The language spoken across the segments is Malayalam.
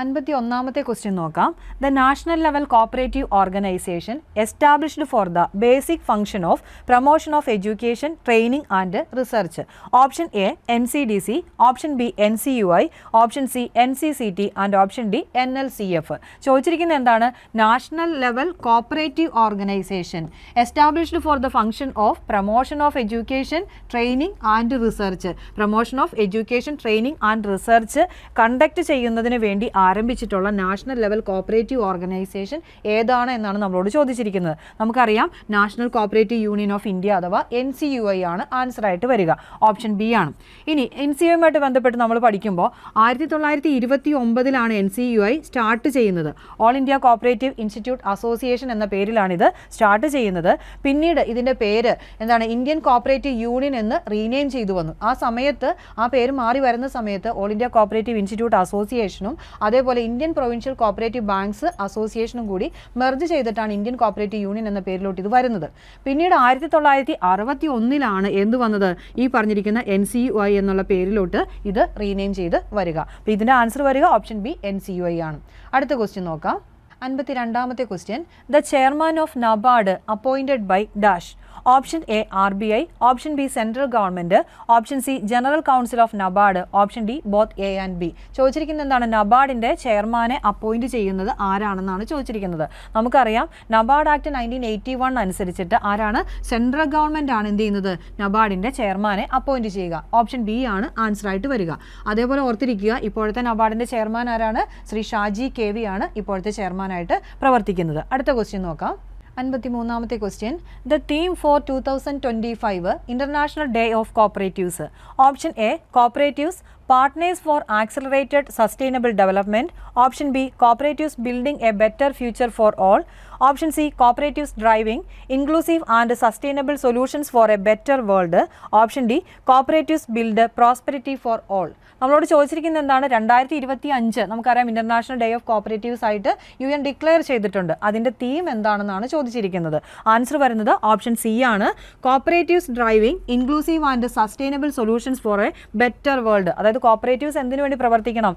അൻപത്തി ഒന്നാമത്തെ ക്വസ്റ്റ്യൻ നോക്കാം. The national level cooperative organisation established for the basic function of promotion of education training and research option A N C D C option B N C U I option C N C C T and option D N L C F ചോദിച്ചിരിക്കുന്നത് എന്താണ്? National level cooperative organisation established for the function of promotion of education training and research promotion of education training and research conduct ചെയ്യുന്നതിന് വേണ്ടി ആരംഭിച്ചിട്ടുള്ള നാഷണൽ ലെവൽ കോപ്പറേറ്റീവ് ഓർഗനൈസേഷൻ ഏതാണ് എന്നാണ് നമ്മളോട് ചോദിച്ചിരിക്കുന്നത്. നമുക്കറിയാം national cooperative union of India അഥവാ എൻ സി യു ഐ ആണ് ആൻസർ ആയിട്ട് വരിക. ഓപ്ഷൻ ബി ആണ്. ഇനി എൻ സി യുമായിട്ട് ബന്ധപ്പെട്ട് നമ്മൾ പഠിക്കുമ്പോൾ ആയിരത്തി തൊള്ളായിരത്തി ഇരുപത്തി ഒമ്പതിലാണ് N C U I start ചെയ്യുന്നത്. All India cooperative institute association എന്ന പേരിലാണിത് സ്റ്റാർട്ട് ചെയ്യുന്നത്. പിന്നീട് ഇതിന്റെ പേര് എന്താണ് ഇന്ത്യൻ കോപ്പറേറ്റീവ് യൂണിയൻ എന്ന് റീനെയിം ചെയ്തു വന്നു. ആ സമയത്ത് ആ പേര് മാറി വരുന്ന സമയത്ത് ഓൾ ഇന്ത്യ കോപ്പറേറ്റീവ് ഇൻസ്റ്റിറ്റ്യൂട്ട് അസോസിയേഷനും അതേപോലെ ഇന്ത്യൻ പ്രൊവിൻഷ്യൽ കോപ്പറേറ്റീവ് ബാങ്ക്സ് അസോസിയേഷനും കൂടി മെർജ് ചെയ്തിട്ടാണ് ഇന്ത്യൻ കോപ്പറേറ്റീവ് യൂണിയൻ എന്ന പേരിലോട്ട് ഇത് വരുന്നത്. പിന്നീട് ആയിരത്തി തൊള്ളായിരത്തി അറുപത്തി ഒന്നിലാണ് എന്ത് വന്നത്? ഈ പറഞ്ഞിരിക്കുന്ന എൻ സി യു ഐ എന്നുള്ള പേരിലോട്ട് ഇത് റീനെയിം ചെയ്ത് വരിക. അപ്പോൾ ഇതിന്റെ ആൻസർ വരിക option B N C U I ആണ്. അടുത്ത ക്വസ്റ്റ്യൻ നോക്കാം. അൻപത്തി രണ്ടാമത്തെ question the chairman of NABARD appointed by dash option A R B I option B central government option C general council of NABARD option D both A and B. ചോദിച്ചിരിക്കുന്നത് എന്താണ്? നബാർഡിന്റെ ചെയർമാനെ അപ്പോയിന്റ് ചെയ്യുന്നത് ആരാണെന്നാണ് ചോദിച്ചിരിക്കുന്നത്. നമുക്കറിയാം NABARD act nineteen eighty one അനുസരിച്ചിട്ട് ആരാണ്? സെൻട്രൽ ഗവൺമെന്റ് ആണ് എന്ത് ചെയ്യുന്നത്? നബാർഡിന്റെ ചെയർമാനെ അപ്പോയിന്റ് ചെയ്യുക. ഓപ്ഷൻ ബി ആണ് ആൻസർ ആയിട്ട് വരിക. അതേപോലെ ഓർത്തിരിക്കുക ഇപ്പോഴത്തെ നബാർഡിന്റെ ചെയർമാൻ ആരാണ്? ശ്രീ ഷാജി കെ വി ആണ് ഇപ്പോഴത്തെ ചെയർമാനായിട്ട് പ്രവർത്തിക്കുന്നത്. അടുത്ത ക്വസ്റ്റ്യൻ നോക്കാം. അൻപത്തി മൂന്നാമത്തെ question the theme for two thousand twenty five international day of cooperatives option A cooperatives partners for accelerated sustainable development option B cooperatives building a better future for all option C cooperatives driving inclusive and sustainable solutions for a better world option D cooperatives build prosperity for all നമ്മളോട് ചോദിച്ചിരിക്കുന്നത് എന്താണ്? രണ്ടായിരത്തി ഇരുപത്തി അഞ്ച് നമുക്കറിയാം ഇന്റർനാഷണൽ ഡേ ഓഫ് കോപ്പറേറ്റീവ്സ് ആയിട്ട് യു എൻ ഡിക്ലെയർ ചെയ്തിട്ടുണ്ട്. അതിന്റെ തീം എന്താണെന്നാണ് ചോദിച്ചിരിക്കുന്നത്. ആൻസർ വരുന്നത് ഓപ്ഷൻ സി ആണ്. Cooperatives driving inclusive and sustainable solutions for a better world അതായത് കോപ്പറേറ്റീവ്സ് എന്തിനു വേണ്ടി പ്രവർത്തിക്കണം?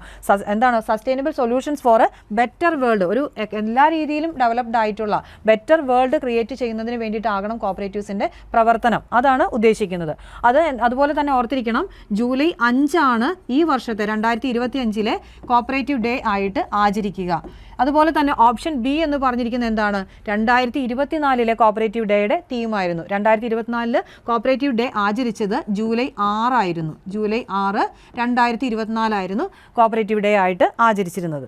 എന്താണ് sustainable solutions for a better world ഒരു എല്ലാ രീതിയിലും ഡെവലപ്ഡ് ആയിട്ടുള്ള ബെറ്റർ വേൾഡ് ക്രിയേറ്റ് ചെയ്യുന്നതിന് വേണ്ടിയിട്ടാകണം കോപ്പറേറ്റീവ്സിന്റെ പ്രവർത്തനം. അതാണ് ഉദ്ദേശിക്കുന്നത്. അത് അതുപോലെ തന്നെ ഓർത്തിരിക്കണം ജൂലൈ അഞ്ചാണ് ഈ വർഷത്തെ രണ്ടായിരത്തി ഇരുപത്തി അഞ്ചിലെ കോപ്പറേറ്റീവ് ഡേ ആയിട്ട് ആചരിക്കുക. അതുപോലെ തന്നെ ഓപ്ഷൻ ബി എന്ന് പറഞ്ഞിരിക്കുന്നത് എന്താണ്? രണ്ടായിരത്തി ഇരുപത്തിനാലിലെ കോപ്പറേറ്റീവ് ഡേയുടെ തീമായിരുന്നു രണ്ടായിരത്തി ഇരുപത്തിനാലിൽ കോപ്പറേറ്റീവ് ഡേ ആചരിച്ചത് ജൂലൈ ആറായിരുന്നു. ജൂലൈ ആറ് രണ്ടായിരത്തി ഇരുപത്തിനാലായിരുന്നു കോപ്പറേറ്റീവ് ഡേ ആയിട്ട് ആചരിച്ചിരുന്നത്.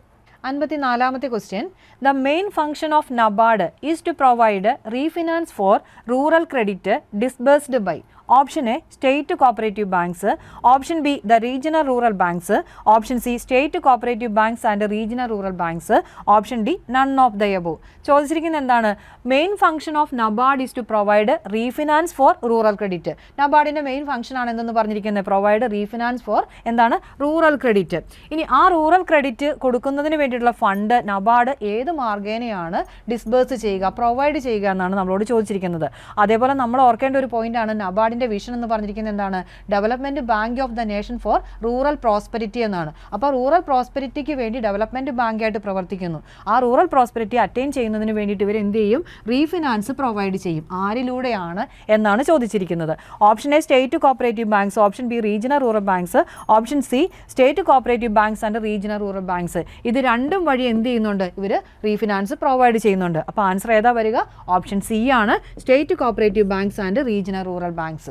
അൻപത്തിനാലാമത്തെ question the main function of NABARD is to provide refinance for rural credit disbursed by option A state cooperative banks option B the regional rural banks option C state cooperative banks and regional rural banks option D none of the above. ചോദിച്ചിരിക്കുന്നത് എന്താണ്? Main function of NABARD is to provide refinance for rural credit. നബാർഡിന്റെ main function ആണ് എന്തെന്ന് പറഞ്ഞിരിക്കുന്നത്? പ്രൊവൈഡ് റീഫിനാൻസ് ഫോർ എന്താണ്? Rural credit. ഇനി ആ റൂറൽ ക്രെഡിറ്റ് കൊടുക്കുന്നതിന് വേണ്ടിയിട്ടുള്ള ഫണ്ട് നബാർഡ് ഏത് മാർഗേനയാണ് ഡിസ്ബേഴ്സ് ചെയ്യുക പ്രൊവൈഡ് ചെയ്യുക എന്നാണ് നമ്മളോട് ചോദിച്ചിരിക്കുന്നത്. അതേപോലെ നമ്മൾ ഓർക്കേണ്ട ഒരു പോയിന്റ് പോയിന്റാണ് നബാർഡിന്റെ വിഷൻ എന്ന് പറഞ്ഞിരിക്കുന്നത് എന്താണ്? Development bank of the nation for rural prosperity എന്നാണ്. അപ്പോൾ റൂറൽ പ്രോസ്പെരിറ്റിക്ക് വേണ്ടി ഡെവലപ്മെന്റ് ബാങ്കായിട്ട് പ്രവർത്തിക്കുന്നു. ആ റൂറൽ പ്രോസ്പെരിറ്റി അറ്റൈൻ ചെയ്യുന്നതിന് വേണ്ടിയിട്ട് ഇവർ എന്ത് ചെയ്യും? റീഫിനാൻസ് പ്രൊവൈഡ് ചെയ്യും. ആരിലൂടെയാണ് എന്നാണ് ചോദിച്ചിരിക്കുന്നത്. Option A state cooperative banks option B regional rural banks option C state cooperative banks and regional rural banks ഇത് രണ്ടും വഴി എന്ത് ചെയ്യുന്നുണ്ട്? ഇവർ റീഫിനാൻസ് പ്രൊവൈഡ് ചെയ്യുന്നുണ്ട്. അപ്പോൾ ആൻസർ ഏതാ വരിക? ഓപ്ഷൻ സി ആണ്. State cooperative banks and regional rural banks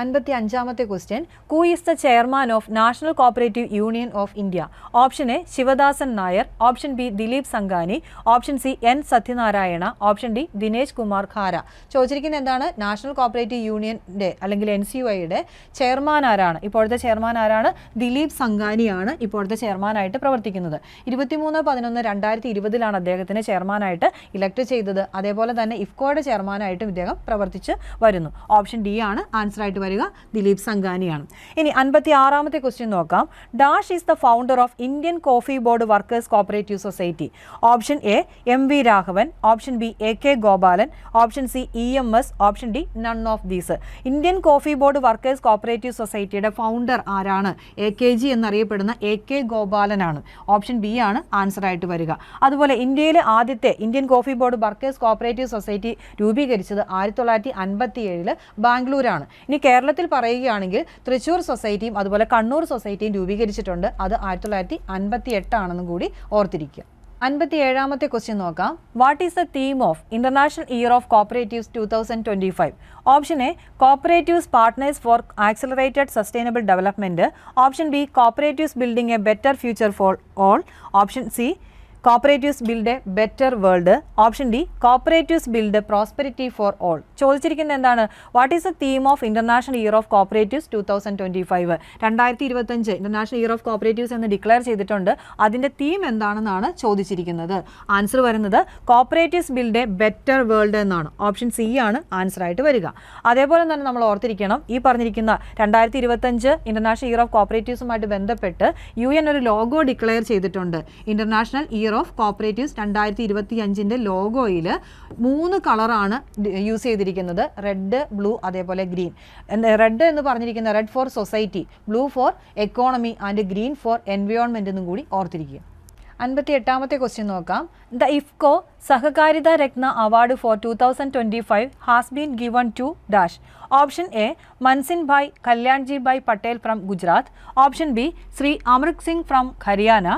അൻപത്തി അഞ്ചാമത്തെ question. Who is the chairman of national cooperative union of India option A Sivadasan Nair. Option B Dilip Sanghani option C N Satyanarayana. Option D Dinesh Kumar Kharra. ചോദിച്ചിരിക്കുന്നത് എന്താണ്? നാഷണൽ കോപ്പറേറ്റീവ് യൂണിയന്റെ അല്ലെങ്കിൽ എൻ സി യു ഐയുടെ ചെയർമാൻ ആരാണ്? ഇപ്പോഴത്തെ ചെയർമാൻ ആരാണ്? ദിലീപ് സംഘാനിയാണ് ഇപ്പോഴത്തെ ചെയർമാനായിട്ട് പ്രവർത്തിക്കുന്നത്. ഇരുപത്തിമൂന്ന് പതിനൊന്ന് രണ്ടായിരത്തി ഇരുപതിലാണ് അദ്ദേഹത്തിന് ചെയർമാനായിട്ട് ഇലക്ട് ചെയ്തത്. അതേപോലെ തന്നെ ഇഫ്കോയുടെ ചെയർമാനായിട്ടും ഇദ്ദേഹം പ്രവർത്തിച്ച് വരുന്നു. ഓപ്ഷൻ ഡി ആണ്. ആൻസർ ആയിട്ട് വരിക. ദിലീപ് സംഗാനിയാണ്. ഇനി അൻപത്തി ആറാമത്തെ ക്വസ്റ്റ്യൻ നോക്കാം. Dash is the founder of Indian coffee board workers cooperative society option A M V Raghavan option B A K Gopalan option C E M S option D none of these Indian coffee board workers cooperative സൊസൈറ്റിയുടെ ഫൗണ്ടർ ആരാണ്? എ കെ ജി എന്നറിയപ്പെടുന്ന എ കെ ഗോപാലനാണ് ഓപ്ഷൻ ബി ആണ് ആൻസർ ആയിട്ട് വരിക. അതുപോലെ ഇന്ത്യയിലെ ആദ്യത്തെ Indian coffee board workers cooperative society രൂപീകരിച്ചത് ആയിരത്തി തൊള്ളായിരത്തി അൻപത്തി ഏഴിൽ ബാംഗ്ലൂരാണ്. ഇനി കേരളത്തിൽ പറയുകയാണെങ്കിൽ തൃശ്ശൂർ സൊസൈറ്റിയും അതുപോലെ കണ്ണൂർ സൊസൈറ്റിയും രൂപീകരിച്ചിട്ടുണ്ട്. അത് ആയിരത്തി തൊള്ളായിരത്തി അൻപത്തി എട്ടാണെന്നും കൂടി ഓർത്തിരിക്കുക. അൻപത്തി ഏഴാമത്തെ ക്വസ്റ്റ്യൻ നോക്കാം. What is the theme of international year of cooperatives two thousand twenty five option A cooperatives partners for accelerated sustainable development option B cooperatives building a better future for all option C cooperatives build a better world option D cooperatives build prosperity for all ചോദിച്ചിരിക്കുന്നത് എന്താണ്? What is the theme of international year of cooperatives two thousand twenty five രണ്ടായിരത്തി ഇരുപത്തഞ്ച് ഇന്റർനാഷണൽ ഇയർ ഓഫ് കോപ്പറേറ്റീവ്സ് എന്ന് ഡിക്ലെയർ ചെയ്തിട്ടുണ്ട്. അതിന്റെ തീം എന്താണെന്നാണ് ചോദിച്ചിരിക്കുന്നത്. ആൻസർ വരുന്നത് cooperatives build a better world എന്നാണ്. ഓപ്ഷൻ സി ആണ് ആൻസർ ആയിട്ട് വരിക. അതേപോലെ തന്നെ നമ്മൾ ഓർത്തിരിക്കണം ഈ പറഞ്ഞിരിക്കുന്ന രണ്ടായിരത്തി ഇരുപത്തഞ്ച് ഇന്റർനാഷണൽ ഇയർ ഓഫ് കോപ്പറേറ്റീവ്സുമായിട്ട് ബന്ധപ്പെട്ട് യു എൻ ഒരു ലോഗോ ഡിക്ലെയർ ചെയ്തിട്ടുണ്ട്. ഇന്റർനാഷണൽ ഇയർ ഓഫ് കോപ്പറേറ്റീവ്സ് രണ്ടായിരത്തി ഇരുപത്തി അഞ്ചിന്റെ ലോഗോയിൽ മൂന്ന് കളറാണ് യൂസ് ചെയ്തിരിക്കുന്നത്. റെഡ് ബ്ലൂ അതേപോലെ ഗ്രീൻ റെഡ് എന്ന് പറഞ്ഞിരിക്കുന്ന red for society blue for economy and green for environment എന്നും കൂടി ഓർത്തിരിക്കുക. അൻപത്തി എട്ടാമത്തെ ക്വസ്റ്റ്യൻ നോക്കാം. The IFFCO Sahakarita Ratna award for two thousand twenty five has been given to dash option A Mansinh bhai Kalyanji bhai Patel from Gujarat option B Shri Amrit Singh from Haryana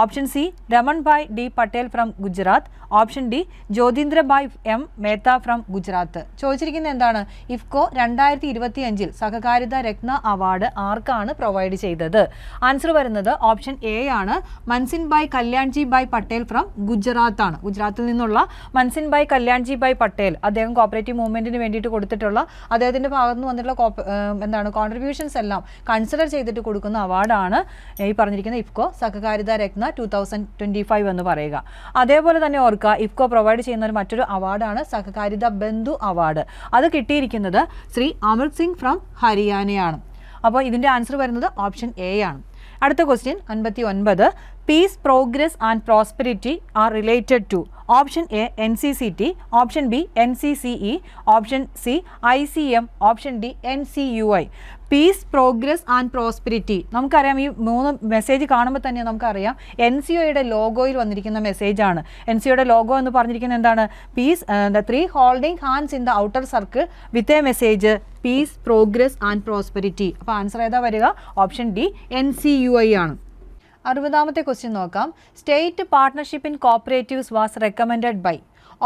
option C Raman bhai D Patel from Gujarat option D Jyotindra bhai M Mehta from Gujarat ചോദിച്ചിരിക്കുന്നത് എന്താണ്? ഇഫ്കോ രണ്ടായിരത്തി ഇരുപത്തി അഞ്ചിൽ സഹകാരിത രത്ന അവാർഡ് ആർക്കാണ് പ്രൊവൈഡ് ചെയ്തത്? ആൻസർ വരുന്നത് ഓപ്ഷൻ എ ആണ് മൻസിൻ ഭായ് കല്യാൺജി ഭായ് പട്ടേൽ ഫ്രം ഗുജറാത്ത് ആണ്. ഗുജറാത്തിൽ നിന്നുള്ള മൻസിൻ ഭായ് കല്യാൺജി ഭായ് പട്ടേൽ അദ്ദേഹം കോപ്പറേറ്റീവ് മൂവ്മെന്റിന് വേണ്ടിയിട്ട് കൊടുത്തിട്ടുള്ള അദ്ദേഹത്തിന്റെ ഭാഗത്ത് നിന്ന് വന്നിട്ടുള്ള എന്താണ് കോൺട്രിബ്യൂഷൻസ് എല്ലാം കൺസിഡർ ചെയ്തിട്ട് കൊടുക്കുന്ന അവാർഡാണ് ഈ പറഞ്ഞിരിക്കുന്ന IFFCO Sahakarita Ratna two thousand twenty five എന്ന് പറയുക. അതേപോലെ തന്നെ ഓർക്കുക ഇഫ്കോ പ്രൊവൈഡ് ചെയ്യുന്ന ഒരു മറ്റൊരു അവാർഡാണ് സഹകാരിത ബന്ധു അവാർഡ് അത് കിട്ടിയിരിക്കുന്നത് ശ്രീ അമൃത് സിംഗ് ഫ്രം ഹരിയാനയാണ്. അപ്പോൾ ഇതിന്റെ ആൻസർ വരുന്നത് ഓപ്ഷൻ എ ആണ്. അടുത്ത ക്വസ്റ്റ്യൻ അൻപത്തി ഒൻപത് peace progress and prosperity are related to option A N C C T option B N C C E option C I C M option D N C U I peace progress and prosperity നമുക്കറിയാം ഈ മൂന്ന് മെസ്സേജ് കാണുമ്പോൾ തന്നെ നമുക്കറിയാം എൻ സി ഒയുടെ ലോഗോയിൽ വന്നിരിക്കുന്ന മെസ്സേജാണ് എൻ സി ഒയുടെ ലോഗോ എന്ന് പറഞ്ഞിരിക്കുന്നത് എന്താണ്? Peace the three holding hands in the outer circle with a message peace progress and prosperity അപ്പോൾ ആൻസർ ഏതാ വരിക? Option D N C U I ആണ്. അറുപതാമത്തെ ക്വസ്റ്റ്യൻ നോക്കാം. State partnership in cooperatives was recommended by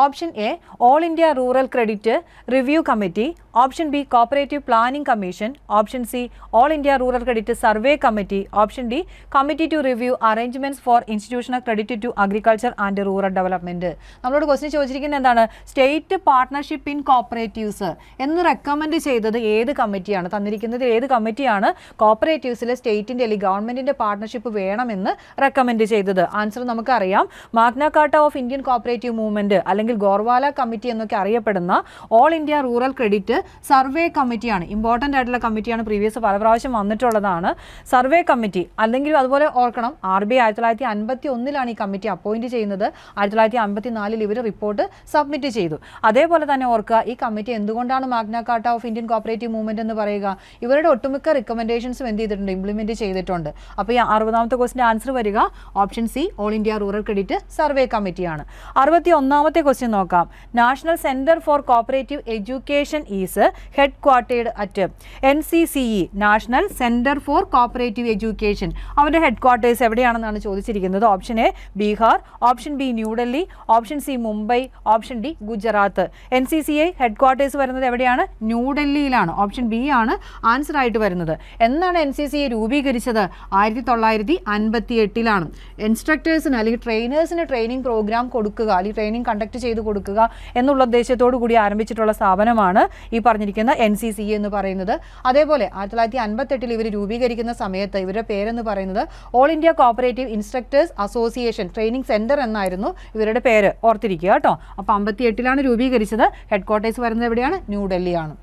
option A all India rural credit review committee. Option B cooperative planning commission. Option C all India rural credit survey committee. Option D committee to review arrangements for institutional credit to agriculture and rural development. നമ്മളോട് ക്വസ്റ്റ്യൻ ചോദിച്ചിരിക്കുന്നത് എന്താണ്? സ്റ്റേറ്റ് പാർട്ട്ണർഷിപ്പ് ഇൻ കോപ്പറേറ്റീവ്സ് എന്ന് റെക്കമെൻഡ് ചെയ്തത് ഏത് കമ്മിറ്റിയാണ്? തന്നിരിക്കുന്നത് ഏത് കമ്മിറ്റിയാണ്? കോപ്പറേറ്റീവ്സിൽ സ്റ്റേറ്റിന്റെ അല്ലെങ്കിൽ ഗവൺമെന്റിന്റെ പാർട്ട്ണർഷിപ്പ് വേണമെന്ന് റെക്കമെൻഡ് ചെയ്തത്. ആൻസർ നമുക്കറിയാം magna carta of Indian cooperative movement അല്ലെങ്കിൽ ഗോർവാല കമ്മിറ്റി എന്നൊക്കെ അറിയപ്പെടുന്ന all India rural credit survey കമ്മിറ്റിയാണ്. ഇമ്പോർട്ടന്റ് ആയിട്ടുള്ള കമ്മിറ്റിയാണ് പ്രീവിയസ് പല പ്രാവശ്യം വന്നിട്ടുള്ളതാണ്. Survey committee. അല്ലെങ്കിൽ അതുപോലെ ഓർക്കണം ആർ ബി ആയിരത്തി തൊള്ളായിരത്തി അൻപത്തി ഒന്നിലാണ് ഈ കമ്മിറ്റി അപ്പോയിന്റ് ചെയ്യുന്നത്. ആയിരത്തി തൊള്ളായിരത്തി നാലിൽ ഇവർ റിപ്പോർട്ട് സബ്മിറ്റ് ചെയ്തു. അതേപോലെ തന്നെ ഓർക്കുക ഈ കമ്മിറ്റി എന്തുകൊണ്ടാണ് magna of Indian cooperative movement എന്ന് പറയുക? ഇവരുടെ ഒട്ടുമിക്ക റിക്കമെൻഡേഷൻസും എന്ത് ചെയ്തിട്ടുണ്ട് ഇംപ്ലിമെന്റ് ചെയ്തിട്ടുണ്ട്. അപ്പോൾ ഈ അറുപതാമത്തെ ക്വസ്റ്റിന്റെ ആൻസർ വരിക. Option C all India rural credit survey കമ്മിറ്റിയാണ്. അറുപത്തി ഒന്നാമത്തെ ക്വസ്റ്റ്യൻ നോക്കാം. National centre for cooperative education is headquartered at N C C E national centre for cooperative education അവരുടെ ഹെഡ് ക്വാർട്ടേഴ്സ് എവിടെയാണെന്നാണ് ചോദിച്ചിരിക്കുന്നത്? Option A Bihar option B New Delhi option C Mumbai option D Gujarat N C C I headquarters വരുന്നത് എവിടെയാണ്? ന്യൂഡൽഹിയിലാണ് ഓപ്ഷൻ ബി ആണ് ആൻസർ ആയിട്ട് വരുന്നത്. എന്നാണ് എൻ സി സി ഐ രൂപീകരിച്ചത്? ആയിരത്തി തൊള്ളായിരത്തി അൻപത്തി എട്ടിലാണ് ഇൻസ്ട്രക്ടേഴ്സിന് അല്ലെങ്കിൽ ട്രെയിനേഴ്സിന് ട്രെയിനിങ് പ്രോഗ്രാം കൊടുക്കുക. അല്ലെങ്കിൽ ട്രെയിനിങ് കണ്ടക്ട് ചെയ്ത് കൊടുക്കുക എന്നുള്ള ഉദ്ദേശത്തോടു കൂടി ആരംഭിച്ചിട്ടുള്ള സ്ഥാപനമാണ് ഈ പറഞ്ഞിരിക്കുന്ന എൻ സി സി എന്ന് പറയുന്നത്. അതേപോലെ ആയിരത്തി തൊള്ളായിരത്തി അൻപത്തെട്ടിൽ ഇവർ രൂപീകരിക്കുന്ന സമയത്ത് ഇവരുടെ പേരെന്ന് പറയുന്നത് all India cooperative instructors association training centre എന്നായിരുന്നു ഇവരുടെ പേര്. ഓർത്തിരിക്കുക കേട്ടോ. അപ്പോൾ അമ്പത്തി എട്ടിലാണ് രൂപീകരിച്ചത്. ഹെഡ് ക്വാർട്ടേഴ്സ് വരുന്നത് എവിടെയാണ്? ന്യൂഡൽഹിയാണ്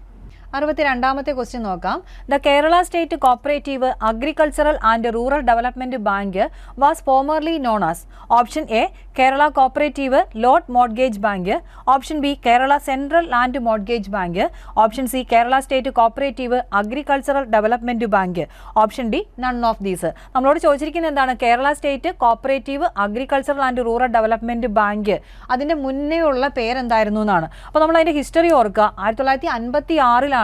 അറുപത്തി രണ്ടാമത്തെ ക്വസ്റ്റ്യൻ നോക്കാം. The Kerala state cooperative agricultural and rural development bank was formerly known as option A Kerala cooperative lot mortgage bank option B Kerala central land mortgage bank option C Kerala state cooperative agricultural development bank option D none of these നമ്മളോട് ചോദിച്ചിരിക്കുന്നത് എന്താണ്? Kerala state cooperative agricultural and rural development bank. അതിന്റെ മുന്നേ ഉള്ള പേരെന്തായിരുന്നു എന്നാണ്. അപ്പോൾ നമ്മൾ അതിന്റെ ഹിസ്റ്ററി ഓർക്കുക. ആയിരത്തി തൊള്ളായിരത്തി അൻപത്തി ആറിലാണ്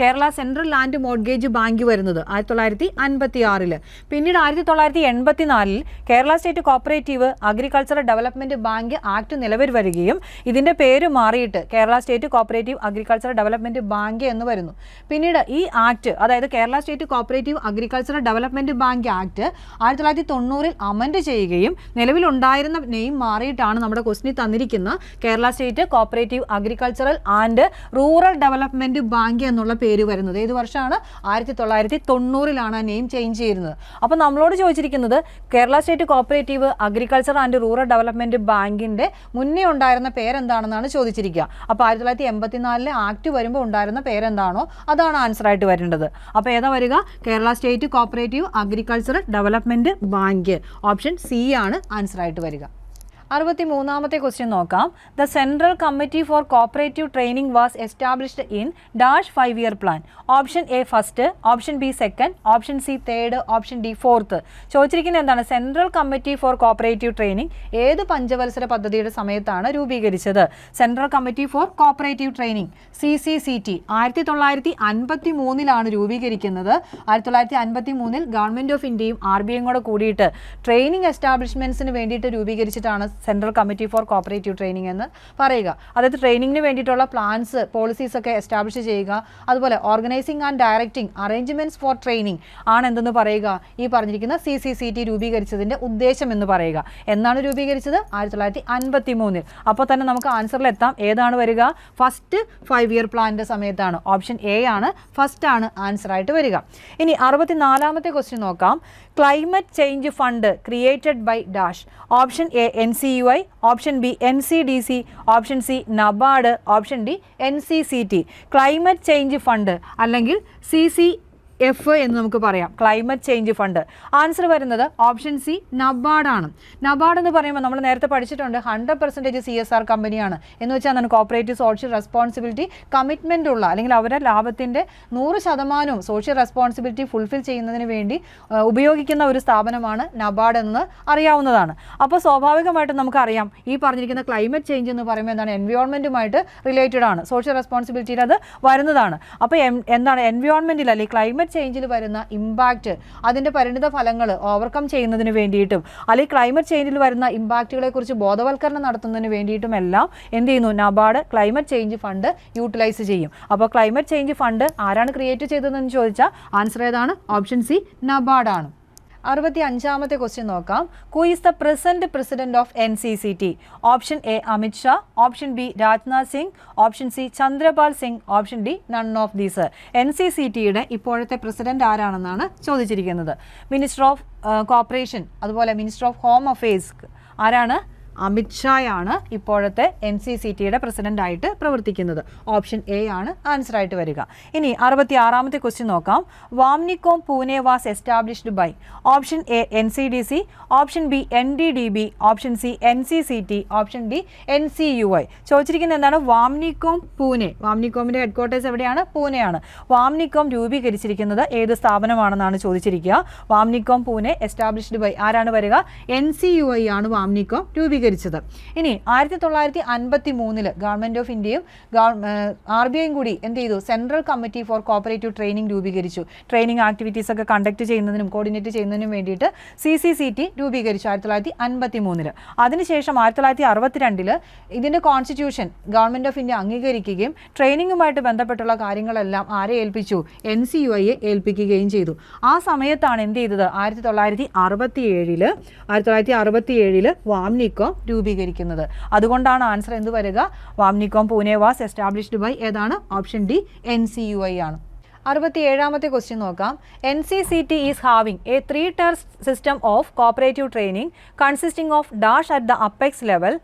Kerala central land mortgage bank വരുന്നത് ആയിരത്തി തൊള്ളായിരത്തി അൻപത്തി ആറിൽ പിന്നീട് ആയിരത്തി തൊള്ളായിരത്തി എൺപത്തി നാലിൽ Kerala state cooperative agricultural development bank act നിലവിൽ വരികയും ഇതിന്റെ പേര് മാറിയിട്ട് Kerala state cooperative agricultural development bank എന്ന് വരുന്നു. പിന്നീട് ഈ ആക്ട് അതായത് Kerala state cooperative agricultural development bank act ആയിരത്തി തൊള്ളായിരത്തി തൊണ്ണൂറിൽ അമെൻഡ് ചെയ്യുകയും നിലവിലുണ്ടായിരുന്ന നെയിം മാറിയിട്ടാണ് നമ്മുടെ ക്വസ്റ്റിനിൽ തന്നിരിക്കുന്ന Kerala state cooperative agricultural and rural development bank എന്നുള്ള പേര് വരുന്നത്. ഏത് വർഷമാണ്? ആയിരത്തി തൊള്ളായിരത്തി തൊണ്ണൂറിലാണ് ആ നെയിം ചേഞ്ച് ചെയ്യുന്നത്. അപ്പോൾ നമ്മളോട് ചോദിച്ചിരിക്കുന്നത് Kerala state cooperative agriculture and rural development ബാങ്കിന്റെ മുന്നേ ഉണ്ടായിരുന്ന പേരെന്താണെന്നാണ് ചോദിച്ചിരിക്കുക. അപ്പോൾ ആയിരത്തി തൊള്ളായിരത്തി എൺപത്തിനാലിലെ ആക്ട് വരുമ്പോൾ ഉണ്ടായിരുന്ന പേരെന്താണോ അതാണ് ആൻസർ ആയിട്ട് വരേണ്ടത് അപ്പോൾ ഏതാ വരിക? Kerala state cooperative agricultural development bank. Option C ആണ് ആൻസർ ആയിട്ട് വരിക. അറുപത്തി മൂന്നാമത്തെ ക്വസ്റ്റ്യൻ നോക്കാം. The central committee for cooperative training was established in dash five year plan option A first option B second option C third option D fourth ചോദിച്ചിരിക്കുന്നത് എന്താണ്? Central committee for cooperative training ഏത് പഞ്ചവത്സര പദ്ധതിയുടെ സമയത്താണ് രൂപീകരിച്ചത്? Central committee for cooperative training C C C T ആയിരത്തി തൊള്ളായിരത്തി അൻപത്തി മൂന്നിലാണ് രൂപീകരിക്കുന്നത്. ആയിരത്തി തൊള്ളായിരത്തി അൻപത്തി മൂന്നിൽ ഗവൺമെന്റ് ഓഫ് ഇന്ത്യയും ആർ ബി ഐയും കൂടെ കൂടിയിട്ട് ട്രെയിനിങ് എസ്റ്റാബ്ലിഷ്മെന്റ്സിന് വേണ്ടിയിട്ട് രൂപീകരിച്ചിട്ടാണ് central committee for cooperative training എന്ന് പറയുക. അതായത് ട്രെയിനിങ്ങിന് വേണ്ടിയിട്ടുള്ള പ്ലാൻസ് പോളിസീസ് ഒക്കെ എസ്റ്റാബ്ലിഷ് ചെയ്യുക. അതുപോലെ organising and directing arrangements for training ആണ് എന്തെന്ന് പറയുക. ഈ പറഞ്ഞിരിക്കുന്ന സി സി സി ടി രൂപീകരിച്ചതിന്റെ ഉദ്ദേശം എന്ന് പറയുക. എന്നാണ് രൂപീകരിച്ചത്? ആയിരത്തി തൊള്ളായിരത്തി അൻപത്തി മൂന്നിൽ അപ്പോൾ തന്നെ നമുക്ക് ആൻസറിൽ എത്താം. ഏതാണ് വരിക? ഫസ്റ്റ് ഫൈവ് ഇയർ പ്ലാനിന്റെ സമയത്താണ്. ഓപ്ഷൻ എ ആണ്. ഫസ്റ്റ് ആണ് ആൻസർ ആയിട്ട് വരിക. ഇനി അറുപത്തിനാലാമത്തെ ക്വസ്റ്റ്യൻ നോക്കാം. Climate change fund created by dash option A N C U I option B N C D C option C NABARD option D N C C T climate change fund അല്ലെങ്കിൽ സി സി എഫ് എന്ന് നമുക്ക് പറയാം. ക്ലൈമറ്റ് ചേഞ്ച് ഫണ്ട് ആൻസർ വരുന്നത് ഓപ്ഷൻ സി നബാർഡാണ് നബാർഡ് എന്ന് പറയുമ്പോൾ നമ്മൾ നേരത്തെ പഠിച്ചിട്ടുണ്ട് hundred percentage C S R കമ്പനിയാണ് എന്ന് വെച്ചാൽ എന്താണ്? കോപ്പറേറ്റീവ് സോഷ്യൽ റെസ്പോൺസിബിലിറ്റി കമ്മിറ്റ്മെന്റ് ഉള്ള അല്ലെങ്കിൽ അവരുടെ ലാഭത്തിന്റെ നൂറ് ശതമാനവും സോഷ്യൽ റെസ്പോൺസിബിലിറ്റി ഫുൾഫിൽ ചെയ്യുന്നതിന് വേണ്ടി ഉപയോഗിക്കുന്ന ഒരു സ്ഥാപനമാണ് നബാർഡ് എന്ന് അറിയാവുന്നതാണ്. അപ്പോൾ സ്വാഭാവികമായിട്ടും നമുക്കറിയാം ഈ പറഞ്ഞിരിക്കുന്ന ക്ലൈമറ്റ് ചേഞ്ച് എന്ന് പറയുമ്പോൾ എന്താണ്? എൻവയോൺമെന്റുമായിട്ട് റിലേറ്റഡ് ആണ്. സോഷ്യൽ റെസ്പോൺസിബിലിറ്റിയിൽ അത് വരുന്നതാണ്. അപ്പോൾ എന്താണ്? എൻവയോൺമെന്റിൽ അല്ലെങ്കിൽ ക്ലൈമറ്റ് ചേഞ്ചിൽ വരുന്ന ഇമ്പാക്റ്റ് അതിന്റെ പരിണിത ഫലങ്ങൾ ഓവർകം ചെയ്യുന്നതിന് വേണ്ടിയിട്ടും അല്ലെങ്കിൽ ക്ലൈമറ്റ് ചേഞ്ചിൽ വരുന്ന ഇമ്പാക്റ്റുകളെ കുറിച്ച് ബോധവൽക്കരണം നടത്തുന്നതിന് വേണ്ടിയിട്ടും എല്ലാം എന്ത് ചെയ്യുന്നു? NABARD climate change fund utilise ചെയ്യും. അപ്പോൾ ക്ലൈമറ്റ് ചേഞ്ച് ഫണ്ട് ആരാണ് ക്രിയേറ്റ് ചെയ്തതെന്ന് ചോദിച്ചാൽ ആൻസർ ഏതാണ്? ഓപ്ഷൻ സി നബാർഡാണ് അറുപത്തി അഞ്ചാമത്തെ ക്വസ്റ്റ്യൻ നോക്കാം who is the present president of N C C T option A Amit Shah option B Rajnath Singh option C Chandrapal Singh option D none of these N C C ടിയുടെ ഇപ്പോഴത്തെ പ്രസിഡന്റ് ആരാണെന്നാണ് ചോദിച്ചിരിക്കുന്നത്? മിനിസ്റ്റർ ഓഫ് കോപ്പറേഷൻ അതുപോലെ മിനിസ്റ്റർ ഓഫ് ഹോം അഫയേഴ്സ് ആരാണ് അമിത് ഷായാണ് ഇപ്പോഴത്തെ എൻ സി സി ടിയുടെ പ്രസിഡന്റായിട്ട് പ്രവർത്തിക്കുന്നത്. ഓപ്ഷൻ എ ആണ് ആൻസർ ആയിട്ട് വരിക. ഇനി അറുപത്തി ആറാമത്തെ ക്വസ്റ്റ്യൻ നോക്കാം. VAMNICOM Pune was established by. Option A N C D C option B N D D B option C N C C T option D N C U I. ചോദിച്ചിരിക്കുന്നത് എന്താണ്? വാംനിക്കോം പൂനെ. വാംനിക്കോമിന്റെ ഹെഡ്ക്വാർട്ടേഴ്സ് എവിടെയാണ്? പൂനെയാണ്. വാംനിക്കോം രൂപീകരിച്ചിരിക്കുന്നത് ഏത് സ്ഥാപനമാണെന്നാണ് ചോദിച്ചിരിക്കുക. വാംനിക്കോം പൂനെ എസ്റ്റാബ്ലിഷ്ഡ് ബൈ ആരാണ് വരിക? എൻ സി യു ഐ ആണ് വാംനിക്കോം രൂപീകരിച്ചത് ഇനി ആയിരത്തി തൊള്ളായിരത്തി അൻപത്തി മൂന്നിൽ ഗവൺമെന്റ് ഓഫ് ഇന്ത്യയും ആർ ബി ഐയും കൂടി എന്ത് ചെയ്തു? Central committee for cooperative training രൂപീകരിച്ചു. ട്രെയിനിങ് ആക്ടിവിറ്റീസ് ഒക്കെ കണ്ടക്ട് ചെയ്യുന്നതിനും കോർഡിനേറ്റ് ചെയ്യുന്നതിനും വേണ്ടിയിട്ട് സി സി സി ടി രൂപീകരിച്ചു ആയിരത്തി തൊള്ളായിരത്തി അൻപത്തി മൂന്നിൽ അതിനുശേഷം ആയിരത്തി തൊള്ളായിരത്തി അറുപത്തിരണ്ടിൽ ഇതിന്റെ കോൺസ്റ്റിറ്റ്യൂഷൻ ഗവൺമെന്റ് ഓഫ് ഇന്ത്യ അംഗീകരിക്കുകയും ട്രെയിനിങ്ങുമായിട്ട് ബന്ധപ്പെട്ടുള്ള കാര്യങ്ങളെല്ലാം ആരെ ഏൽപ്പിച്ചു? എൻ സി യു ഐയെ ഏൽപ്പിക്കുകയും ചെയ്തു. ആ സമയത്താണ് എന്ത് ചെയ്തത്? ആയിരത്തി തൊള്ളായിരത്തി അറുപത്തി ഏഴിൽ ആയിരത്തി തൊള്ളായിരത്തി അറുപത്തി ഏഴിൽ വാംനിക്കോം രൂപീകരിക്കുന്നത്. അതുകൊണ്ടാണ് ആൻസർ എന്ത് വരിക? VAMNICOM Pune was established by ഏതാണ്? Option D N C U I ആണ്. അറുപത്തി ഏഴാമത്തെ ക്വസ്റ്റ്യൻ നോക്കാം. N C C T is having a three tier system of cooperative training consisting of dash at the apex level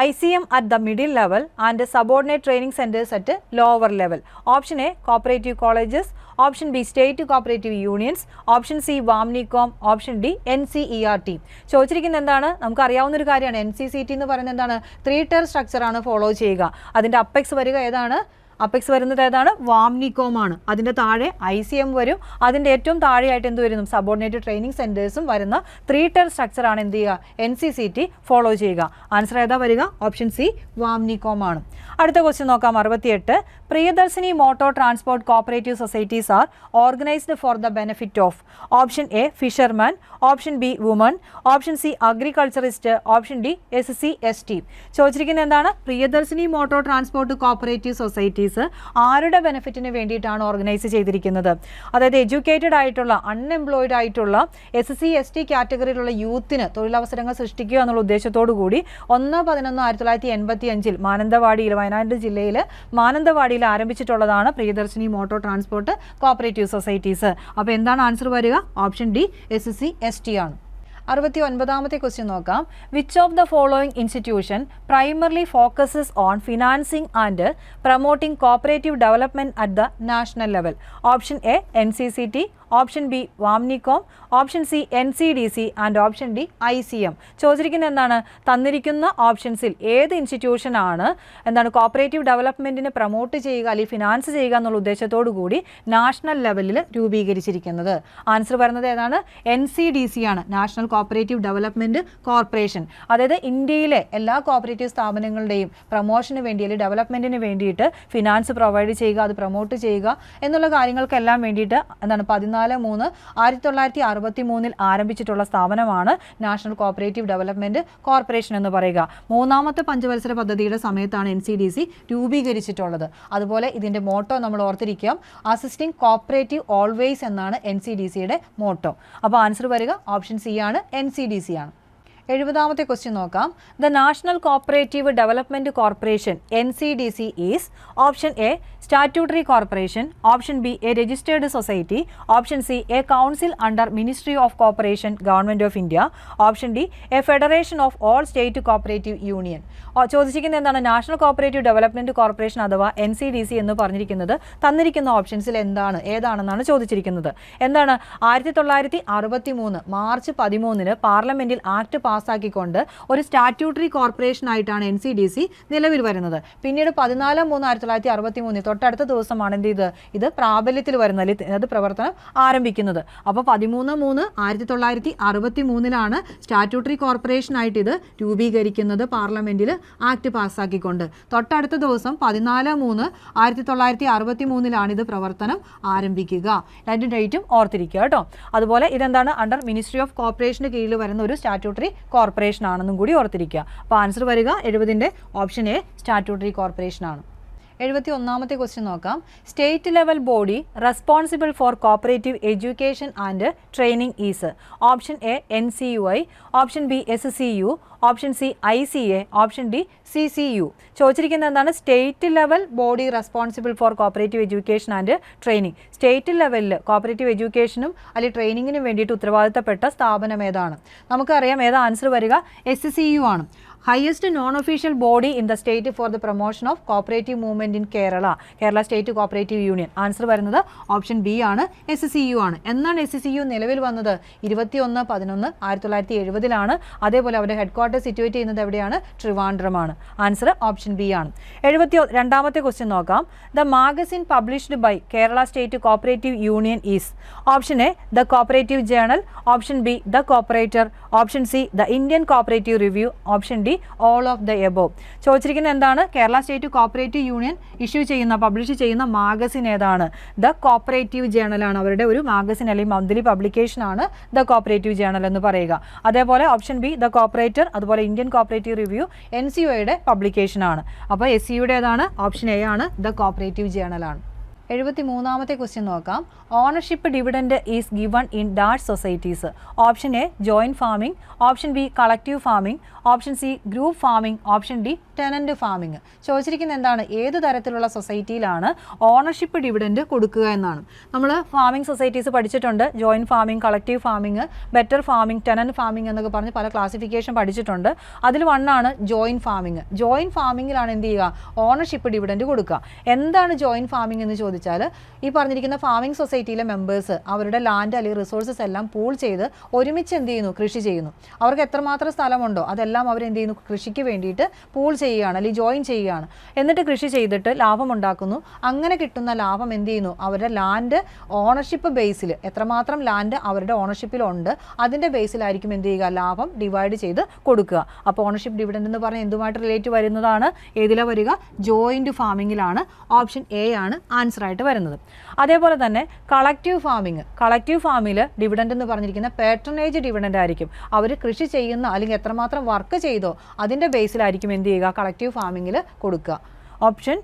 I C M at the middle level and subordinate training centres at lower level option A cooperative colleges option B state cooperative unions option C VAMNICOM option D N C E R T. ചോദിച്ചിരിക്കുന്നത് എന്താണ്? നമുക്ക് അറിയാവുന്ന ഒരു കാര്യമാണ്. എൻ സി സി ടി എന്ന് പറയുന്നത് എന്താണ്? ത്രീ ടയർ സ്ട്രക്ചറാണ് ഫോളോ ചെയ്യുക. അതിന്റെ അപ്പെക്സ് വരിക ഏതാണ്? അപ്പെക്സ് വരുന്നത് ഏതാണ്? വാംനികോം ആണ് അതിന്റെ താഴെ ഐ സി എം വരും. അതിന്റെ ഏറ്റവും താഴെയായിട്ട് എന്ത് വരുന്നു? സബോർഡിനേറ്റ് ട്രെയിനിങ് സെന്റേഴ്സും വരുന്ന ത്രീ ടയർ സ്ട്രക്ചറാണ് എന്ത് ചെയ്യുക? N C C T follow ചെയ്യുക. ആൻസർ ഏതാ വരിക? ഓപ്ഷൻ സി വാംനികോം ആണ് അടുത്ത ക്വസ്റ്റ്യൻ നോക്കാം. അറുപത്തിയെട്ട്. Priyadarshini motor transport cooperative societies are organised for the benefit of option A fisherman option B woman option C agriculturist option D S C S T. ചോദിച്ചിരിക്കുന്നത് എന്താണ്? Priyadarshini motor transport cooperative societies ആരുടെ ബെനിഫിറ്റിന് വേണ്ടിയിട്ടാണ് ഓർഗനൈസ് ചെയ്തിരിക്കുന്നത്? അതായത് എഡ്യൂക്കേറ്റഡ് ആയിട്ടുള്ള അൺഎംപ്ലോയിഡ് ആയിട്ടുള്ള എസ് സി എസ് ടി കാറ്റഗറിയിലുള്ള യൂത്തിന് തൊഴിലവസരങ്ങൾ സൃഷ്ടിക്കുക എന്നുള്ള ഉദ്ദേശത്തോടു കൂടി ഒന്ന് പതിനൊന്ന് ആയിരത്തി തൊള്ളായിരത്തി എൺപത്തി അഞ്ചിൽ മാനന്തവാടിയിൽ വയനാട് ജില്ലയിൽ മാനന്തവാടിയിൽ ആരംഭിച്ചിട്ടുള്ളതാണ് Priyadarshini motor transport cooperative societies. അപ്പോൾ എന്താണ് ആൻസർ വരിക? Option D S C S T ആണ്. അറുപത്തി ഒൻപതാമത്തെ ക്വസ്റ്റ്യൻ നോക്കാം. Which of the following institution primarily focuses on financing and promoting cooperative development at the national level option A N C C T option B VAMNICOM option C N C D C and option D I C M. ചോദിച്ചിരിക്കുന്ന എന്താണ്? തന്നിരിക്കുന്ന ഓപ്ഷൻസിൽ ഏത് ഇൻസ്റ്റിറ്റ്യൂഷനാണ് എന്താണ് കോപ്പറേറ്റീവ് ഡെവലപ്മെന്റിനെ പ്രൊമോട്ട് ചെയ്യുക അല്ലെങ്കിൽ ഫിനാൻസ് ചെയ്യുക എന്നുള്ള ഉദ്ദേശത്തോടു കൂടി നാഷണൽ ലെവലിൽ രൂപീകരിച്ചിരിക്കുന്നത്. ആൻസർ പറയുന്നത് ഏതാണ്? എൻ സി ഡി സി ആണ്. നാഷണൽ കോപ്പറേറ്റീവ് ഡെവലപ്മെന്റ് കോർപ്പറേഷൻ അതായത് ഇന്ത്യയിലെ എല്ലാ കോപ്പറേറ്റീവ് സ്ഥാപനങ്ങളുടെയും പ്രൊമോഷന് വേണ്ടി അല്ലെങ്കിൽ ഡെവലപ്മെന്റിന് വേണ്ടിയിട്ട് ഫിനാൻസ് പ്രൊവൈഡ് ചെയ്യുക അത് പ്രൊമോട്ട് ചെയ്യുക എന്നുള്ള കാര്യങ്ങൾക്കെല്ലാം വേണ്ടിയിട്ട് എന്താണ് പതിനാല് മൂന്ന് ആയിരത്തി തൊള്ളായിരത്തി അറുപത്തി മൂന്നിൽ ആരംഭിച്ചിട്ടുള്ള സ്ഥാപനമാണ് നാഷണൽ കോപ്പറേറ്റീവ് ഡെവലപ്മെന്റ് കോർപ്പറേഷൻ എന്ന് പറയുക. മൂന്നാമത്തെ പഞ്ചവത്സര പദ്ധതിയുടെ സമയത്താണ് എൻ സി ഡി സി രൂപീകരിച്ചിട്ടുള്ളത്. അതുപോലെ ഇതിന്റെ മോട്ടോ നമ്മൾ ഓർത്തിരിക്കാം. അസിസ്റ്റിംഗ് കോപ്പറേറ്റീവ് ഓൾവേസ് എന്നാണ് എൻ സി ഡി സിയുടെ മോട്ടോ. അപ്പോൾ ആൻസർ വരിക ഓപ്ഷൻ സി ആണ് എൻ സി ഡി സി ആണ്. എഴുപതാമത്തെ ക്വസ്റ്റ്യൻ നോക്കാം. The national cooperative development corporation N C D C is option A statutory corporation option B a registered society option C a council under ministry of cooperation government of India option D a federation of all state cooperative union ചോദിച്ചിരിക്കുന്നത് എന്താണ്? നാഷണൽ കോപ്പറേറ്റീവ് ഡെവലപ്മെന്റ് കോർപ്പറേഷൻ അഥവാ എൻ സി ഡി സി എന്ന് പറഞ്ഞിരിക്കുന്നത് തന്നിരിക്കുന്ന ഓപ്ഷൻസിൽ എന്താണ്? ഏതാണെന്നാണ് ചോദിച്ചിരിക്കുന്നത്. എന്താണ്? ആയിരത്തി തൊള്ളായിരത്തി അറുപത്തി മൂന്ന് മാർച്ച് പതിമൂന്നിന് പാർലമെന്റിൽ ആക്ട് പാസ്സാക്കിക്കൊണ്ട് ഒരു സ്റ്റാറ്റ്യൂട്ടറി കോർപ്പറേഷൻ ആയിട്ടാണ് എൻ സി ഡി സി നിലവിൽ വരുന്നത്. പിന്നീട് പതിനാല് മൂന്ന് ആയിരത്തി തൊള്ളായിരത്തി അറുപത്തി മൂന്നിൽ തൊട്ടടുത്ത ദിവസമാണ് എന്ത് ഇത് ഇത് പ്രാബല്യത്തിൽ വരുന്നത് അത് പ്രവർത്തനം ആരംഭിക്കുന്നത്. അപ്പോൾ പതിമൂന്ന് മൂന്ന് ആയിരത്തി തൊള്ളായിരത്തി അറുപത്തി മൂന്നിലാണ് സ്റ്റാറ്റ്യൂട്ടറി കോർപ്പറേഷൻ ആയിട്ട് ഇത് രൂപീകരിക്കുന്നത് പാർലമെന്റിൽ ആക്ട് പാസ്സാക്കിക്കൊണ്ട്. തൊട്ടടുത്ത ദിവസം പതിനാല് മൂന്ന് ആയിരത്തി തൊള്ളായിരത്തി അറുപത്തി മൂന്നിലാണ് ഇത് പ്രവർത്തനം ആരംഭിക്കുക. രണ്ടും ഡേറ്റും ഓർത്തിരിക്കുക കേട്ടോ. അതുപോലെ ഇതെന്താണ്? അണ്ടർ മിനിസ്ട്രി ഓഫ് കോർപ്പറേഷന് കീഴിൽ വരുന്ന ഒരു സ്റ്റാറ്റ്യൂട്ടറി കോർപ്പറേഷൻ ആണെന്നും കൂടി ഓർത്തിരിക്കുക. അപ്പോൾ ആൻസർ വരിക. എഴുപതിന്റെ ഓപ്ഷൻ എ സ്റ്റാറ്റ്യൂട്ടറി കോർപ്പറേഷൻ ആണ്. എഴുപത്തി ഒന്നാമത്തെ ക്വസ്റ്റ്യൻ നോക്കാം. State level body responsible for cooperative education and training is option A N C U I option B S C U option C I C A option D C C U. ചോദിച്ചിരിക്കുന്നത് എന്താണ്? State level body responsible for cooperative education and training. State ലെവലിൽ കോപ്പറേറ്റീവ് എഡ്യൂക്കേഷനും അല്ലെങ്കിൽ ട്രെയിനിങ്ങിനും വേണ്ടിയിട്ട് ഉത്തരവാദിത്തപ്പെട്ട സ്ഥാപനം ഏതാണ്? നമുക്കറിയാം ഏതാ ആൻസർ വരിക? എസ് സി യു ആണ്. Highest non official body in the state for the promotion of cooperative movement in Kerala Kerala state cooperative union answer വരുന്നത് ഓപ്ഷൻ ബി ആണ്. എസ് സി യു ആണ്. എന്നാണ് എസ് സി യു നിലവിൽ വന്നത്? ഇരുപത്തി ഒന്ന് പതിനൊന്ന് ആയിരത്തി തൊള്ളായിരത്തി എഴുപതിലാണ്. അതേപോലെ അവരുടെ ഹെഡ് ക്വാർട്ടർ സിറ്റുവേറ്റ് ചെയ്യുന്നത് എവിടെയാണ്? ട്രിവാൻഡ്രമാണ്. ആൻസർ ഓപ്ഷൻ ബി ആണ്. എഴുപത്തി രണ്ടാമത്തെ ക്വസ്റ്റ്യൻ നോക്കാം. The magazine published by Kerala state cooperative union is option A the cooperative journal option B the cooperator option C the Indian cooperative review option D all of the above ചോദിച്ചിരിക്കുന്നത് എന്താണ്? Kerala state cooperative union issue ചെയ്യുന്ന പബ്ലിഷ് ചെയ്യുന്ന മാഗസിൻ ഏതാണ്? ദ കോപ്പറേറ്റീവ് ജേണലാണ് അവരുടെ ഒരു മാഗസിൻ അല്ലെങ്കിൽ മന്ത്ലി പബ്ലിക്കേഷൻ ആണ് ദ കോപ്പറേറ്റീവ് ജേണൽ എന്ന് പറയുക. അതേപോലെ ഓപ്ഷൻ ബി ദ കോപ്പറേറ്റർ അതുപോലെ Indian cooperative review N C ഒയുടെ പബ്ലിക്കേഷൻ ആണ്. അപ്പോൾ എസ് സിയുടേതാണ് ഓപ്ഷൻ എ ആണ് ദ കോപ്പറേറ്റീവ് ജേണലാണ് എഴുപത്തി മൂന്നാമത്തെ ക്വസ്റ്റ്യൻ നോക്കാം. Ownership dividend is given in dash societies option A joint farming option B collective farming option C group farming option D tenant farming ചോദിച്ചിരിക്കുന്നത് എന്താണ്? ഏത് തരത്തിലുള്ള സൊസൈറ്റിയിലാണ് ഓണർഷിപ്പ് ഡിവിഡൻഡ് കൊടുക്കുക എന്നാണ്. നമ്മൾ ഫാമിംഗ് സൊസൈറ്റീസ് പഠിച്ചിട്ടുണ്ട്. Joint farming collective farming better farming tenant farming എന്നൊക്കെ പറഞ്ഞ് പല ക്ലാസിഫിക്കേഷൻ പഠിച്ചിട്ടുണ്ട്. അതിൽ വണ്ണാണ് ജോയിന്റ് ഫാമിംഗ് ജോയിന്റ് ഫാമിങ്ങിലാണ് എന്ത് ചെയ്യുക? ഓണർഷിപ്പ് ഡിവിഡൻഡ് കൊടുക്കുക. എന്താണ് ജോയിന്റ് ഫാമിംഗ് എന്ന് ചോദിച്ചാൽ ഈ പറഞ്ഞിരിക്കുന്ന ഫാമിംഗ് സൊസൈറ്റിയിലെ മെമ്പേഴ്സ് അവരുടെ ലാൻഡ് അല്ലെങ്കിൽ റിസോഴ്സസ് എല്ലാം പൂൾ ചെയ്ത് ഒരുമിച്ച് എന്ത് ചെയ്യുന്നു? കൃഷി ചെയ്യുന്നു. അവർക്ക് എത്രമാത്രം സ്ഥലമുണ്ടോ അതെല്ലാം അവർ എന്ത് ചെയ്യുന്നു? കൃഷിക്ക് വേണ്ടിയിട്ട് പൂൾ ചെയ്യുകയാണ് അല്ലെങ്കിൽ ജോയിൻ ചെയ്യുകയാണ്. എന്നിട്ട് കൃഷി ചെയ്തിട്ട് ലാഭം ഉണ്ടാക്കുന്നു. അങ്ങനെ കിട്ടുന്ന ലാഭം എന്ത് ചെയ്യുന്നു? അവരുടെ ലാൻഡ് ഓണർഷിപ്പ് ബേസിൽ എത്രമാത്രം ലാൻഡ് അവരുടെ ഓണർഷിപ്പിലുണ്ട് അതിന്റെ ബേസിലായിരിക്കും എന്ത് ചെയ്യുക? ലാഭം ഡിവൈഡ് ചെയ്ത് കൊടുക്കുക. അപ്പോൾ ഓണർഷിപ്പ് ഡിവിഡൻഡ് എന്ന് പറഞ്ഞാൽ എന്തുമായിട്ട് റിലേറ്റ് വരുന്നതാണ്? ഏതിലാണ് വരിക? ജോയിന്റ് ഫാമിങ്ങിലാണ് ഓപ്ഷൻ എ ആണ്. ആൻസർ ആയിട്ട് വരുന്നത്. അതേപോലെ തന്നെ കളക്റ്റീവ് ഫാമിംഗ് കളക്റ്റീവ് ഫാമിൽ ഡിവിഡന്റ് എന്ന് പറഞ്ഞിരിക്കുന്ന പേട്രണേജ് ഡിവിഡന്റ് ആയിരിക്കും. അവർ കൃഷി ചെയ്യുന്ന അല്ലെങ്കിൽ എത്രമാത്രം വർക്ക് ചെയ്തോ അതിന്റെ ബേസിലായിരിക്കും എന്ത് ചെയ്യുക? കളക്റ്റീവ് ഫാമിങ്ങിൽ കൊടുക്കുക. ഓപ്ഷൻ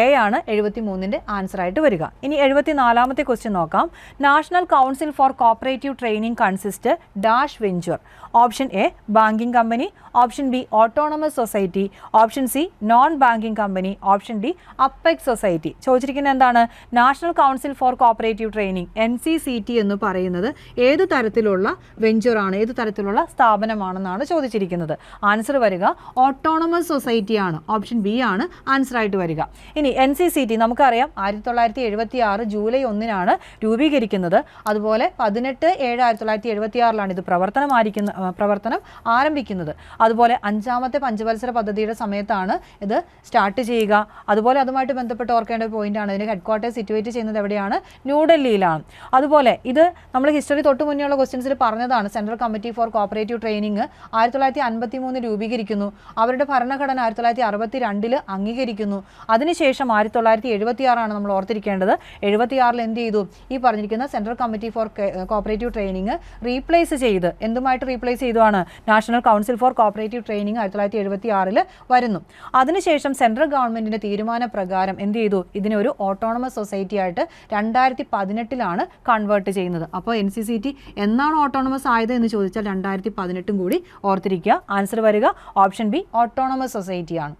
എ ആണ് എഴുപത്തി മൂന്നിന്റെ ആൻസറായിട്ട് വരിക. ഇനി എഴുപത്തി നാലാമത്തെ ക്വസ്റ്റ്യൻ നോക്കാം. National council for cooperative training consist dash venture option A banking company option B autonomous society option C non banking company option D apex society ചോദിച്ചിരിക്കുന്നത് എന്താണ്? National council for cooperative training N C C T എന്ന് പറയുന്നത് ഏത് തരത്തിലുള്ള വെഞ്ചറാണ് ഏത് തരത്തിലുള്ള സ്ഥാപനമാണെന്നാണ് ചോദിച്ചിരിക്കുന്നത്. ആൻസർ വരിക ഓട്ടോണമസ് സൊസൈറ്റിയാണ് ഓപ്ഷൻ ബി ആണ് ആൻസർ ആയിട്ട് വരിക. ഇനി എൻ സി സി ടി നമുക്കറിയാം ആയിരത്തി തൊള്ളായിരത്തി എഴുപത്തി ആറ് ജൂലൈ ഒന്നിനാണ് രൂപീകരിക്കുന്നത്. അതുപോലെ പതിനെട്ട് ഏഴ് ആയിരത്തി തൊള്ളായിരത്തി എഴുപത്തി ആറിലാണ് ഇത് പ്രവർത്തനം ആയിരിക്കുന്ന പ്രവർത്തനം ആരംഭിക്കുന്നത്. അതുപോലെ അഞ്ചാമത്തെ പഞ്ചവത്സര പദ്ധതിയുടെ സമയത്താണ് ഇത് സ്റ്റാർട്ട് ചെയ്യുക. അതുപോലെ അതുമായിട്ട് ബന്ധപ്പെട്ട് ഓർക്കേണ്ട ഒരു പോയിന്റാണ് ഇതിന് ഹെഡ് ക്വാർട്ടേഴ്സ് സിറ്റുവേറ്റ് ചെയ്യുന്നത് എവിടെയാണ്? ന്യൂഡൽഹിയിലാണ്. അതുപോലെ ഇത് നമ്മൾ ഹിസ്റ്ററി തൊട്ട് മുന്നേയുള്ള ക്വസ്റ്റ്യൻസിൽ പറഞ്ഞതാണ്. Central committee for cooperative training ആയിരത്തി തൊള്ളായിരത്തി അൻപത്തി മൂന്ന് രൂപീകരിക്കുന്നു. അവരുടെ ഭരണഘടന ആയിരത്തി തൊള്ളായിരത്തി അറുപത്തി രണ്ടിൽ അംഗീകരിക്കുന്നു അതിനുശേഷം ആയിരത്തി തൊള്ളായിരത്തി എഴുപത്തിയാറാണ് നമ്മൾ ഓർത്തിരിക്കേണ്ടത്. എഴുപത്തിയാറിൽ എന്ത് ചെയ്തു? ഈ പറഞ്ഞിരിക്കുന്ന central committee for cooperative training replace ചെയ്ത് എന്തുമായിട്ട് റീപ്ലേസ് ചെയ്തതാണ്? National council for cooperative training ആയിരത്തി തൊള്ളായിരത്തി എഴുപത്തി ആറിൽ വരുന്നു. അതിനുശേഷം സെൻട്രൽ ഗവൺമെന്റിന്റെ തീരുമാന പ്രകാരം എന്ത് ചെയ്തു? ഇതിനെ ഒരു ഓട്ടോണമസ് സൊസൈറ്റി ആയിട്ട് രണ്ടായിരത്തി പതിനെട്ടിലാണ് കൺവേർട്ട് ചെയ്യുന്നത്. അപ്പോൾ എൻ സി സി ടി എന്നാണ് ഓട്ടോണമസ് ആയത് എന്ന് ചോദിച്ചാൽ രണ്ടായിരത്തി പതിനെട്ടും കൂടി ഓർത്തിരിക്കുക. ആൻസർ വരിക. ഓപ്ഷൻ ബി ഓട്ടോണമസ് സൊസൈറ്റിയാണ്.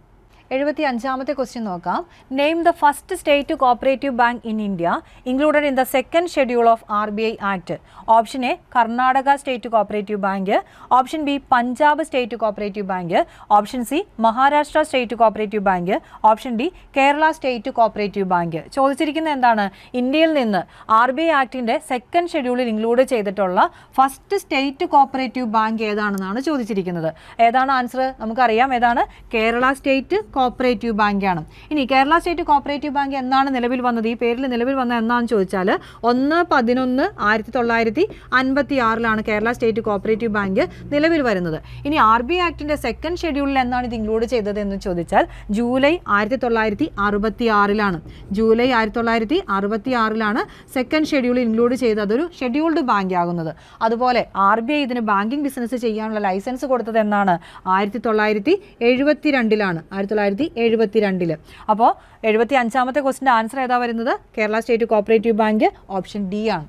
എഴുപത്തി അഞ്ചാമത്തെ ക്വസ്റ്റ്യൻ നോക്കാം. Name the first state cooperative bank in India included in the second schedule of R B I act option A Karnataka state cooperative bank option B Punjab state cooperative bank option C Maharashtra state cooperative bank option D Kerala state cooperative bank ചോദിച്ചിരിക്കുന്നത് എന്താണ്? ഇന്ത്യയിൽ നിന്ന് ആർ ബി ഐ ആക്ടിന്റെ സെക്കൻഡ് ഷെഡ്യൂളിൽ ഇൻക്ലൂഡ് ചെയ്തിട്ടുള്ള ഫസ്റ്റ് സ്റ്റേറ്റ് കോപ്പറേറ്റീവ് ബാങ്ക് ഏതാണെന്നാണ് ചോദിച്ചിരിക്കുന്നത്. ഏതാണ് ആൻസർ നമുക്കറിയാം. ഏതാണ്? കേരള സ്റ്റേറ്റ് കോപ്പറേറ്റീവ് ബാങ്കാണ്. ഇനി കേരള സ്റ്റേറ്റ് കോപ്പറേറ്റീവ് ബാങ്ക് എന്നാണ് നിലവിൽ വന്നത്? ഈ പേരിൽ നിലവിൽ വന്നത് എന്നാന്ന് ചോദിച്ചാൽ ഒന്ന് പതിനൊന്ന് ആയിരത്തി തൊള്ളായിരത്തി അൻപത്തി ആറിലാണ് കേരള സ്റ്റേറ്റ് കോപ്പറേറ്റീവ് ബാങ്ക് നിലവിൽ വരുന്നത്. ഇനി ആർ ബി ആക്ടിന്റെ സെക്കൻഡ് ഷെഡ്യൂളിൽ എന്നാണ് ഇത് ഇൻക്ലൂഡ് ചെയ്തത് എന്ന് ചോദിച്ചാൽ ജൂലൈ ആയിരത്തി തൊള്ളായിരത്തി അറുപത്തി ആറിലാണ് ജൂലൈ ആയിരത്തി തൊള്ളായിരത്തി അറുപത്തി ആറിലാണ് സെക്കൻഡ് ഷെഡ്യൂൾ ഇൻക്ലൂഡ് ചെയ്ത് അതൊരു ഷെഡ്യൂൾഡ് ബാങ്ക് ആകുന്നത്. അതുപോലെ ആർ ബി ഐ ഇതിന് ബാങ്കിങ് ബിസിനസ് ചെയ്യാനുള്ള ലൈസൻസ് കൊടുത്തത് എന്നാണ്? ആയിരത്തി തൊള്ളായിരത്തി എഴുപത്തി രണ്ടിലാണ് ആയിരത്തി തൊള്ളായിരത്തി എഴുപത്തി രണ്ടിൽ അപ്പോൾ എഴുപത്തി അഞ്ചാമത്തെ ക്വസ്റ്റിന്റെ ആൻസർ ഏതാ വരുന്നത്? Kerala state cooperative bank option D ആണ്.